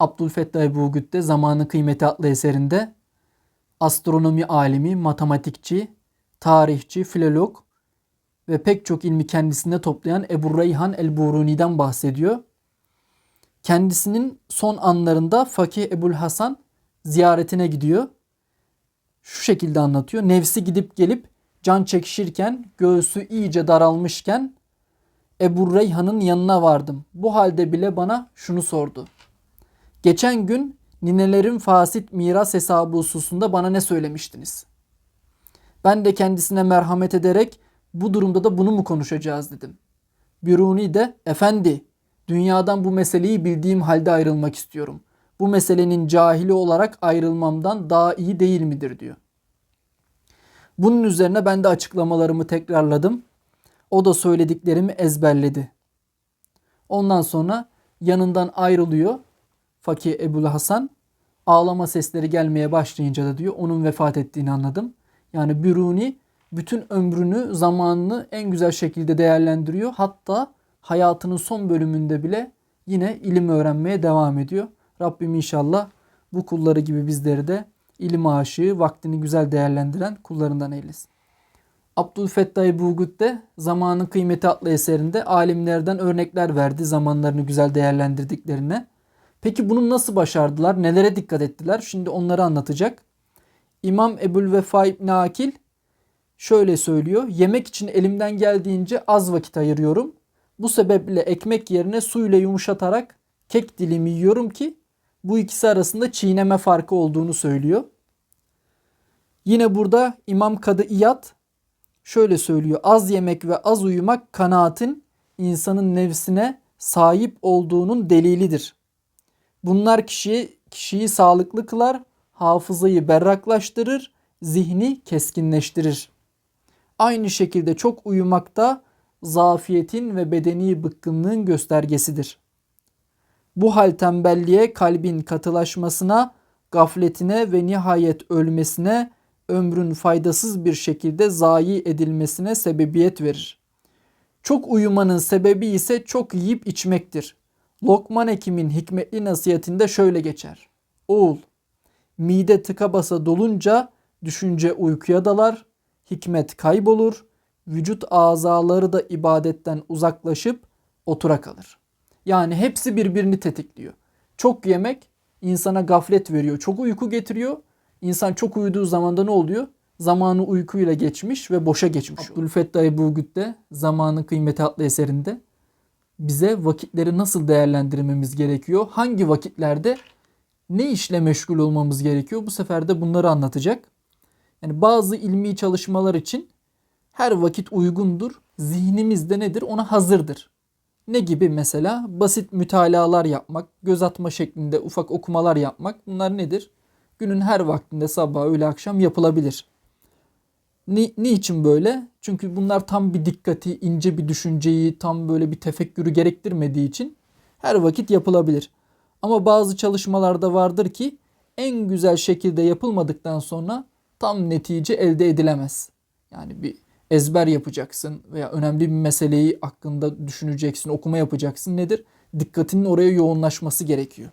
Abdülfettah Ebu Gütte Zamanın Kıymeti adlı eserinde astronomi alimi, matematikçi, tarihçi, filolog ve pek çok ilmi kendisinde toplayan Ebu Reyhan el-Buruni'den bahsediyor. Kendisinin son anlarında Fakih Ebul Hasan ziyaretine gidiyor. Şu şekilde anlatıyor. Nefsi gidip gelip can çekişirken, göğsü iyice daralmışken Ebu Reyhan'ın yanına vardım. Bu halde bile bana şunu sordu. Geçen gün ninelerin fasit miras hesabı hususunda bana ne söylemiştiniz? Ben de kendisine merhamet ederek bu durumda da bunu mu konuşacağız dedim. Biruni de efendi dünyadan bu meseleyi bildiğim halde ayrılmak istiyorum. Bu meselenin cahili olarak ayrılmamdan daha iyi değil midir diyor. Bunun üzerine ben de açıklamalarımı tekrarladım. O da söylediklerimi ezberledi. Ondan sonra yanından ayrılıyor Fakir Ebul Hasan. Ağlama sesleri gelmeye başlayınca da diyor onun vefat ettiğini anladım. Yani Biruni bütün ömrünü, zamanını en güzel şekilde değerlendiriyor. Hatta hayatının son bölümünde bile yine ilim öğrenmeye devam ediyor. Rabbim inşallah bu kulları gibi bizleri de ilim aşığı, vaktini güzel değerlendiren kullarından eylesin. Abdülfettah Ebu de Zamanın Kıymeti adlı eserinde alimlerden örnekler verdi zamanlarını güzel değerlendirdiklerine. Peki bunu nasıl başardılar? Nelere dikkat ettiler? Şimdi onları anlatacak. İmam Ebul Vefa İbn Akil şöyle söylüyor. Yemek için elimden geldiğince az vakit ayırıyorum. Bu sebeple ekmek yerine su ile yumuşatarak kek dilimi yiyorum ki bu ikisi arasında çiğneme farkı olduğunu söylüyor. Yine burada İmam Kadı İyad şöyle söylüyor. Az yemek ve az uyumak kanaatin insanın nefsine sahip olduğunun delilidir. Bunlar kişiyi, kişiyi sağlıklı kılar, hafızayı berraklaştırır, zihni keskinleştirir. Aynı şekilde çok uyumak da zafiyetin ve bedeni bıkkınlığın göstergesidir. Bu hal tembelliğe, kalbin katılaşmasına, gafletine ve nihayet ölmesine, ömrün faydasız bir şekilde zayi edilmesine sebebiyet verir. Çok uyumanın sebebi ise çok yiyip içmektir. Lokman Hekim'in hikmetli nasihatinde şöyle geçer. Oğul, mide tıka basa dolunca düşünce uykuya dalar, hikmet kaybolur, vücut azaları da ibadetten uzaklaşıp otura kalır. Yani hepsi birbirini tetikliyor. Çok yemek insana gaflet veriyor, çok uyku getiriyor. İnsan çok uyuduğu zaman da ne oluyor? Zamanı uykuyla geçmiş ve boşa geçmiş. Abdülfettah Ebu Gütte Zamanın Kıymeti adlı eserinde bize vakitleri nasıl değerlendirmemiz gerekiyor? Hangi vakitlerde ne işle meşgul olmamız gerekiyor? Bu sefer de bunları anlatacak. Yani bazı ilmi çalışmalar için her vakit uygundur. Zihnimiz de nedir? Ona hazırdır. Ne gibi mesela? Basit mütalalar yapmak, göz atma şeklinde ufak okumalar yapmak. Bunlar nedir? Günün her vaktinde sabah, öğle, akşam yapılabilir. Ni, niçin böyle? Çünkü bunlar tam bir dikkati, ince bir düşünceyi, tam böyle bir tefekkürü gerektirmediği için her vakit yapılabilir. Ama bazı çalışmalarda vardır ki en güzel şekilde yapılmadıktan sonra tam netice elde edilemez. Yani bir ezber yapacaksın veya önemli bir meseleyi hakkında düşüneceksin, okuma yapacaksın. Nedir? Dikkatinin oraya yoğunlaşması gerekiyor.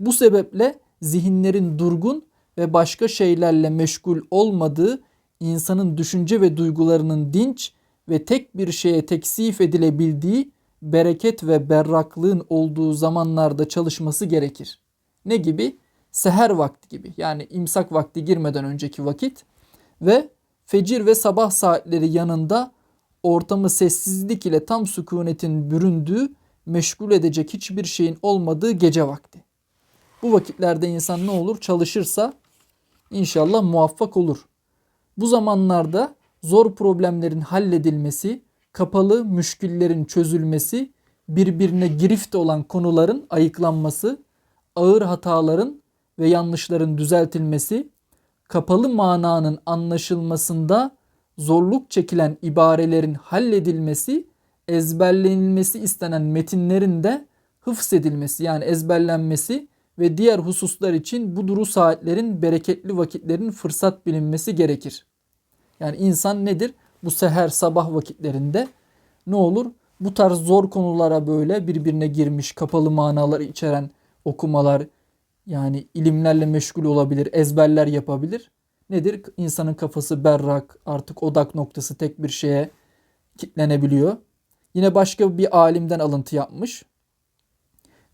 Bu sebeple zihinlerin durgun ve başka şeylerle meşgul olmadığı insanın düşünce ve duygularının dinç ve tek bir şeye teksif edilebildiği bereket ve berraklığın olduğu zamanlarda çalışması gerekir. Ne gibi? Seher vakti gibi yani imsak vakti girmeden önceki vakit ve fecir ve sabah saatleri yanında ortamı sessizlik ile tam sükunetin büründüğü, meşgul edecek hiçbir şeyin olmadığı gece vakti. Bu vakitlerde insan ne olur? Çalışırsa inşallah muvaffak olur. Bu zamanlarda zor problemlerin halledilmesi, kapalı müşküllerin çözülmesi, birbirine girift olan konuların ayıklanması, ağır hataların ve yanlışların düzeltilmesi, kapalı mananın anlaşılmasında zorluk çekilen ibarelerin halledilmesi, ezberlenilmesi istenen metinlerin de hıfzedilmesi yani ezberlenmesi ve diğer hususlar için bu duru saatlerin bereketli vakitlerin fırsat bilinmesi gerekir. Yani insan nedir? Bu seher sabah vakitlerinde ne olur? Bu tarz zor konulara böyle birbirine girmiş kapalı manaları içeren okumalar yani ilimlerle meşgul olabilir, ezberler yapabilir. Nedir? İnsanın kafası berrak, artık odak noktası tek bir şeye kitlenebiliyor. Yine başka bir alimden alıntı yapmış.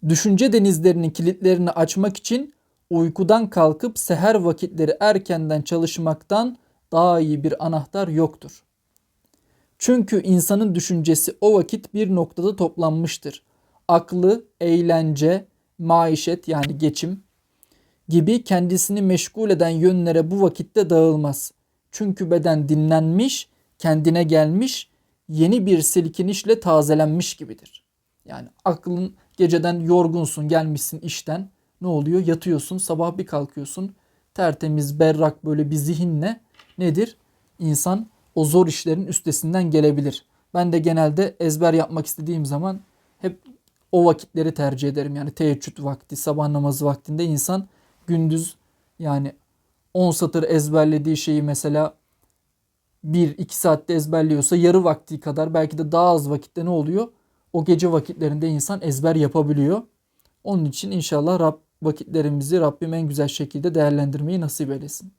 Düşünce denizlerinin kilitlerini açmak için uykudan kalkıp seher vakitleri erkenden çalışmaktan daha iyi bir anahtar yoktur. Çünkü insanın düşüncesi o vakit bir noktada toplanmıştır. Aklı, eğlence, maişet yani geçim gibi kendisini meşgul eden yönlere bu vakitte dağılmaz. Çünkü beden dinlenmiş, kendine gelmiş, yeni bir silkinişle tazelenmiş gibidir. Yani aklın geceden yorgunsun, gelmişsin işten. Ne oluyor? Yatıyorsun, sabah bir kalkıyorsun. Tertemiz, berrak böyle bir zihinle nedir? İnsan o zor işlerin üstesinden gelebilir. Ben de genelde ezber yapmak istediğim zaman hep o vakitleri tercih ederim. Yani teheccüd vakti, sabah namazı vaktinde insan gündüz yani 10 satır ezberlediği şeyi mesela 1-2 saatte ezberliyorsa yarı vakti kadar belki de daha az vakitte ne oluyor? O gece vakitlerinde insan ezber yapabiliyor. Onun için inşallah Rab vakitlerimizi Rabbim en güzel şekilde değerlendirmeyi nasip eylesin.